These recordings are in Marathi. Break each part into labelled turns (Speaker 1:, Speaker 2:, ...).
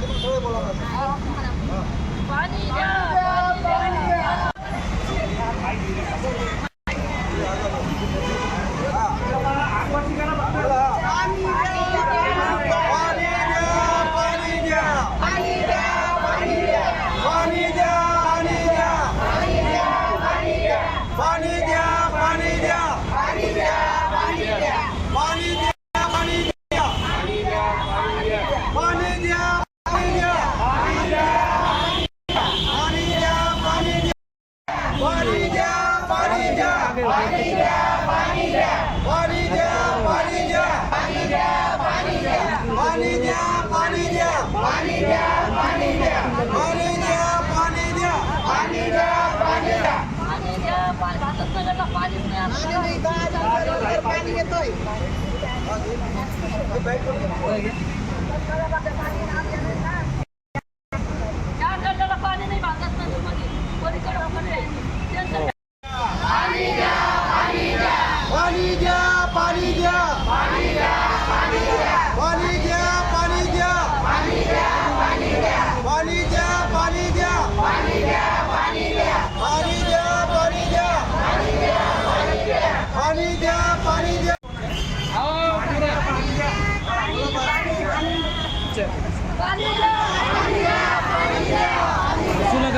Speaker 1: Sağlıklı. पाणी
Speaker 2: घेतोय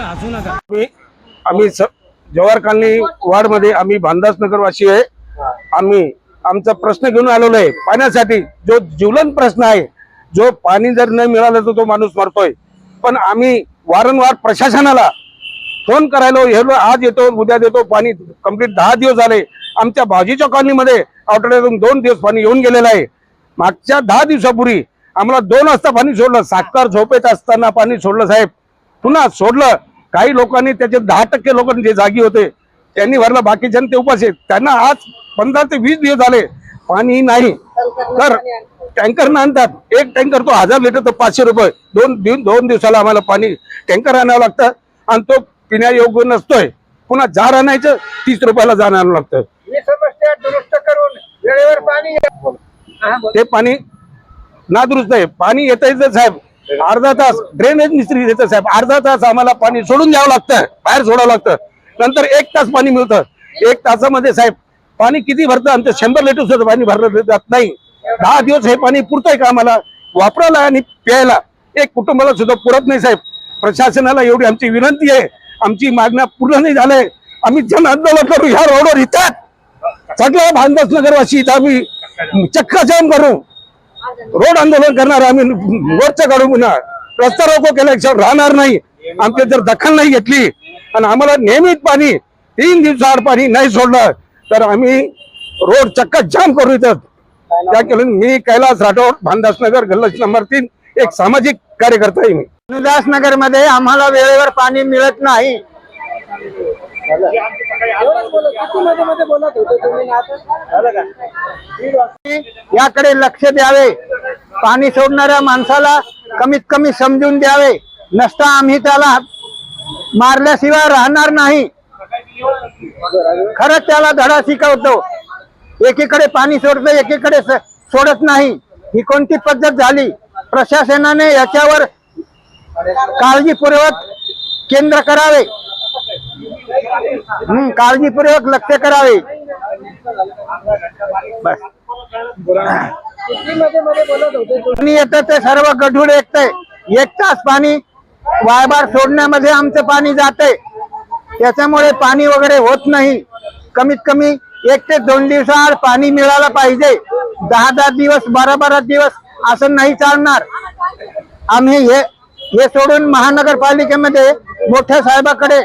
Speaker 3: आम्ही आम्ही जवाहर कॉलनी वार्डमध्ये आम्ही भानदास नगरवासी आहे. आम्ही आमचा प्रश्न घेऊन आलेलो आहे. पाण्यासाठी जो जीवलंत प्रश्न आहे जो पाणी जर नाही मिळालं तर तो माणूस मरतोय. पण आम्ही वारंवार प्रशासनाला फोन करायलो हेलो आज येतो उद्या देतो पाणी कंप्लीट दहा दिवस झाले. आमच्या भाजीच्या कॉलनीमध्ये आठवड्यातून दोन दिवस पाणी येऊन गेलेलं आहे. मागच्या दहा दिवसापूर्वी आम्हाला दोन वाजता पाणी सोडलं. साखर झोपेत असताना पाणी सोडलं साहेब. पुन्हा सोडलं. काही लोकांनी त्याचे दहा टक्के लोक जे जागी होते त्यांनी भरलं बाकीच्या ते उपास आहेत. त्यांना आज पंधरा ते वीस दिवस झाले पाणी नाही. तर टँकर आणतात. एक टँकर तो हजार लिटर तो पाचशे रुपये. दोन दिव दोन दिवसाला आम्हाला पाणी टँकर आणावं लागतं आणि तो पिण्यायोग्य नसतोय. पुन्हा जार आणायचं तीस रुपयाला जार आणावं लागतं.
Speaker 2: समस्या दुरुस्त करून वेळेवर पाणी
Speaker 3: ते पाणी नादुरुस्त आहे. पाणी येत येतं साहेब अर्धा तास ड्रेनेज मिस्त्री येतं साहेब. अर्धा तास आम्हाला पाणी सोडून द्यावं लागतं. बाहेर सोडावं लागतं. नंतर एक तास पाणी मिळतं. एक तासामध्ये साहेब पाणी किती भरतं? आमचं शंभर लिटर सुद्धा पाणी भरलं जात नाही. दहा दिवस हे पाणी पुरतंय का आम्हाला? वापरायला आणि प्यायला. एक कुटुंबाला सुद्धा पुरत नाही साहेब. प्रशासनाला एवढी आमची विनंती आहे. आमची मागण्या पूर्ण नाही झालंय. आम्ही जन आंदोलन करू. ह्या रोडवर येतात. सगळं भानदास नगरवासी इथं आम्ही चक्काजाम करू. रोड आंदोलन करणार आम्ही मोर्चा काढू पुन्हा रस्ता रोको केल्याशिवाय राहणार नाही. आमची जर दखल नाही घेतली आणि आम्हाला नियमित पाणी तीन दिवसाआड पाणी नाही सोडलं तर आम्ही रोड चक्का जाम करू इथं. त्या केलं मी कैलास राठोड भानदासनगर नगर नंबर तीन एक सामाजिक कार्यकर्ता आहे मी.
Speaker 2: भानदासनगरमध्ये आम्हाला वेळेवर पाणी मिळत नाही. याकडे लक्ष द्यावे. पाणी सोडणाऱ्या माणसाला कमीत कमी समजून द्यावे. नसता आम्ही त्याला मारल्याशिवाय राहणार नाही. खरंच त्याला धडा शिकवतो. एकीकडे पाणी सोडतो एकीकडे स- सोडत नाही. ही कोणती पद्धत झाली? प्रशासनाने याच्यावर काळजीपूर्वक केंद्र करावे. हम्म, काळजीपूर्वक लक्ष करावे. बस. पाणी येतं ते सर्व गढूळ एकतंय. एक तास पाणी वायबार सोडण्यामध्ये आमचं पाणी जाते त्याच्यामुळे पाणी वगैरे होत नाही. कमीत कमी एक ते दोन दिवसाआड पाणी मिळालं पाहिजे. दहा दहा दिवस बारा बारा दिवस असं नाही चालणार. आम्ही हे हे सोडून महानगरपालिकेमध्ये मोठ्या साहेबाकडे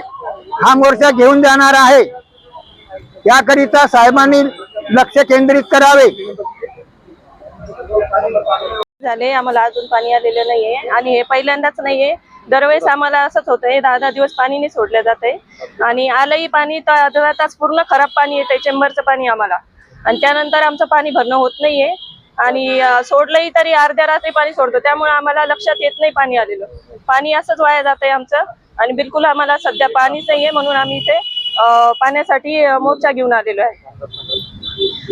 Speaker 2: हा मोर्चा घेऊन जाणार आहे. याकरिता साहेबांनी लक्ष केंद्रित करावे.
Speaker 4: झाले आम्हाला अजून पाणी आलेलं नाहीये. आणि हे पहिल्यांदाच नाहीये. दरवेळेस आम्हाला असंच होतंय दहा दहा दिवस पाणी सोडलं सोडलं आहे आणि आलंही पाणी तर अर्धा तास पूर्ण खराब पाणी येतंय चेंबरचं पाणी आम्हाला. आणि त्यानंतर आमचं पाणी भरणं होत नाहीये. आणि सोडलंही तरी अर्ध्या रात्री पाणी सोडतो. त्यामुळे आम्हाला लक्षात येत नाही पाणी आलेलं. पाणी असंच वाया जातंय आमचं. आणि बिलकुल आम्हाला सध्या पाणीच नाहीये म्हणून आम्ही इथे पाण्यासाठी मोर्चा घेऊन आलेलो आहे.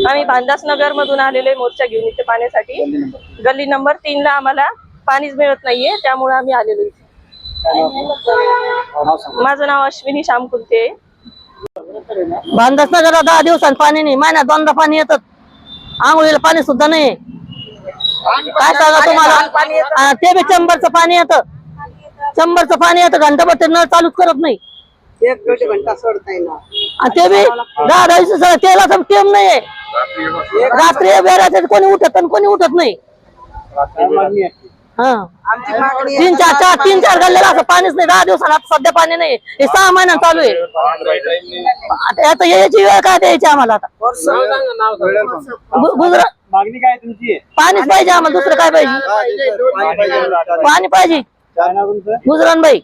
Speaker 4: आम्ही भानदास नगर मधून आलेलो आहे मोर्चा घेऊन इथे पाण्यासाठी. गल्ली नंबर तीन ला आम्हाला पाणीच मिळत नाहीये त्यामुळे आम्ही आलेलो इथे. माझं नाव अश्विनी श्यामकुलते.
Speaker 5: बांधच नगर दहा दिवसांत पाणी नाही. महिन्यात दोनदा पाणी येतात आंघोळीला पाणी सुद्धा नाही काय सांगा तुम्हाला? ते बी चंबरचं पाणी येतं. चंबरचं पाणी येतं घंटाभर ते नळ चालूच करत नाही.
Speaker 6: एक दीड घंटा सोडताय ना
Speaker 5: आणि ते बी दहा दहा तेलाचा टेम नाहीये. रात्री बेराच्या कोणी उठत आणि कोणी उठत नाही. हा.
Speaker 6: आमची मागणी
Speaker 5: तीन चार चार तीन चार गल्ल्याला असं पाणीच नाही. दहा दिवसाला आता सध्या पाणी नाही. हे सहा महिन्यात चालू आहे. आता आता याची वेळ काय द्यायची आम्हाला आता? गु- गुजरात
Speaker 2: मागणी काय तुमची?
Speaker 5: पाणीच पाहिजे आम्हाला. दुसरं काय पाहिजे. पाणी पाहिजे.
Speaker 2: काय नाव तुमचं?
Speaker 5: गुजरान भाई